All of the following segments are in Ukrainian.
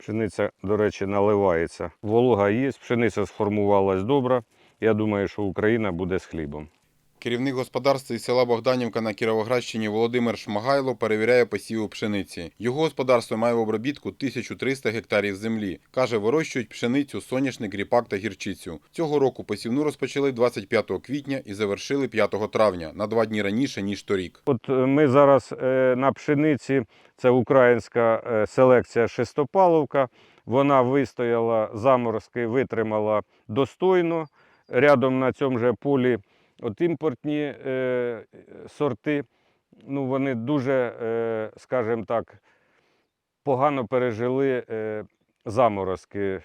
Пшениця, до речі, наливається. Волога є, пшениця сформувалась добре. Я думаю, що Україна буде з хлібом. Керівник господарства із села Богданівка на Кіровоградщині Володимир Шмагайло перевіряє посіви пшениці. Його господарство має в обробітку 1300 гектарів землі. Каже, вирощують пшеницю, соняшник, ріпак та гірчицю. Цього року посівну розпочали 25 квітня і завершили 5 травня, на два дні раніше, ніж торік. От е, ми зараз е, на пшениці, це українська е, селекція шестопаловка. Вона вистояла заморозки, витримала достойно. Рядом на цьому же полі от імпортні е, сорти, ну, вони дуже, е, скажімо так, погано пережили е, заморозки.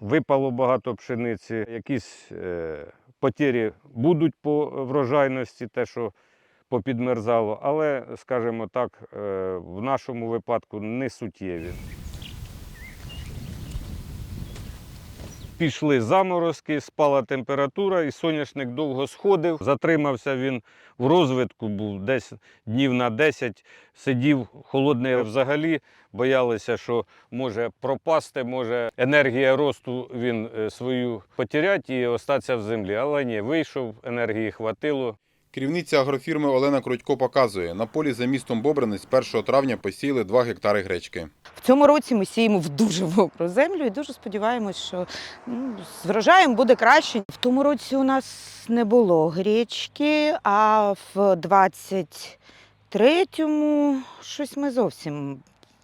Випало багато пшениці, якісь е, потері будуть по врожайності, те, що попідмерзало, але, скажімо так, е, в нашому випадку не суттєві. Пішли заморозки, спала температура, і соняшник довго сходив. Затримався він в розвитку, був десь днів на 10, сидів холодний взагалі. Боялися, що може пропасти, може енергія росту він е, свою потерять і остатися в землі. Але ні, вийшов, енергії хватило. Керівниця агрофірми Олена Крутько показує, на полі за містом Бобринець 1 травня посіяли 2 гектари гречки. В цьому році ми сіємо в дуже мокру землю і дуже сподіваємось, що ну, з врожаєм буде краще. В тому році у нас не було гречки, а в 23-му щось ми зовсім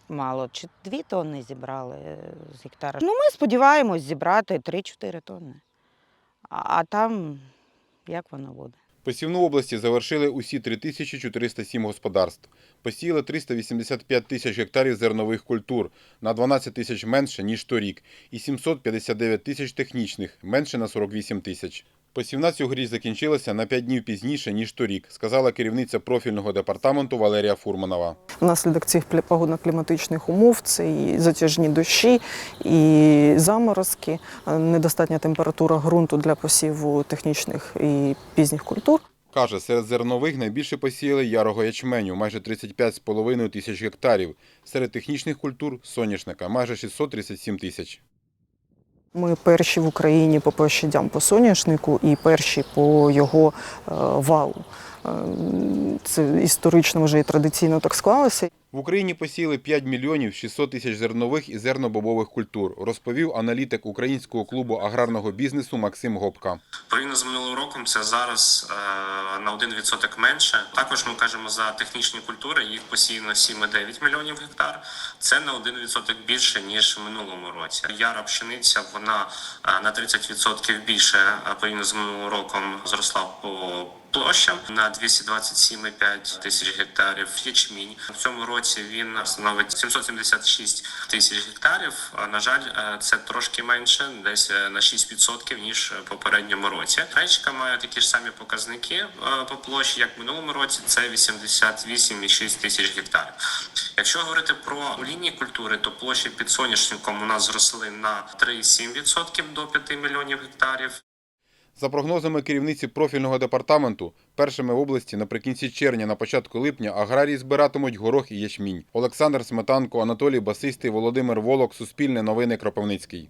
мало. Чи дві тонни зібрали е, з гектара. Ну, ми сподіваємось зібрати 3-4 тонни. А там як воно буде? Посівну області завершили усі 3407 господарств. Посіяли 385 тисяч гектарів зернових культур, на 12 тисяч менше, ніж торік, і 759 тисяч технічних, менше на 48 тисяч. Посівна цьогоріч закінчилася на 5 днів пізніше, ніж торік, сказала керівниця профільного департаменту Валерія Фурманова. Внаслідок цих погодно-кліматичних умов це і затяжні дощі, і заморозки, недостатня температура ґрунту для посіву технічних і пізніх культур. Каже, серед зернових найбільше посіяли ярого ячменю – майже 35,5 тисяч гектарів. Серед технічних культур – соняшника – майже 637 тисяч. Ми перші в Україні по площадям по соняшнику і перші по його е, валу. Це історично вже і традиційно так склалося. В Україні посіяли 5 мільйонів 600 тисяч зернових і зернобобових культур, розповів аналітик українського клубу аграрного бізнесу Максим Гопка. Порівняно з минулим роком це зараз е, на 1% менше. Також ми кажемо за технічні культури, їх посіяно 7,9 мільйонів гектар. Це на 1% більше ніж в минулому році. Яра пшениця вона е, на 30% більше е, порівняно з минулим роком зросла по площам на 227,5 тисяч гектарів. Ячмінь в цьому році він становить 776 тисяч гектарів. А, На жаль, е, це трошки менше, десь е, на 6% ніж в попередньому році. Гречка має такі ж самі показники е, по площі, як в минулому році. Це 88,6 тисяч гектарів. Якщо говорити про олійні культури, то площі під соняшником у нас зросли на 3,7% до 5 мільйонів гектарів. За прогнозами керівниці профільного департаменту, першими в області наприкінці червня на початку липня аграрії збиратимуть горох і ячмінь. Олександр Сметанко, Анатолій Басистий, Володимир Волок, Суспільне новини Кропивницький.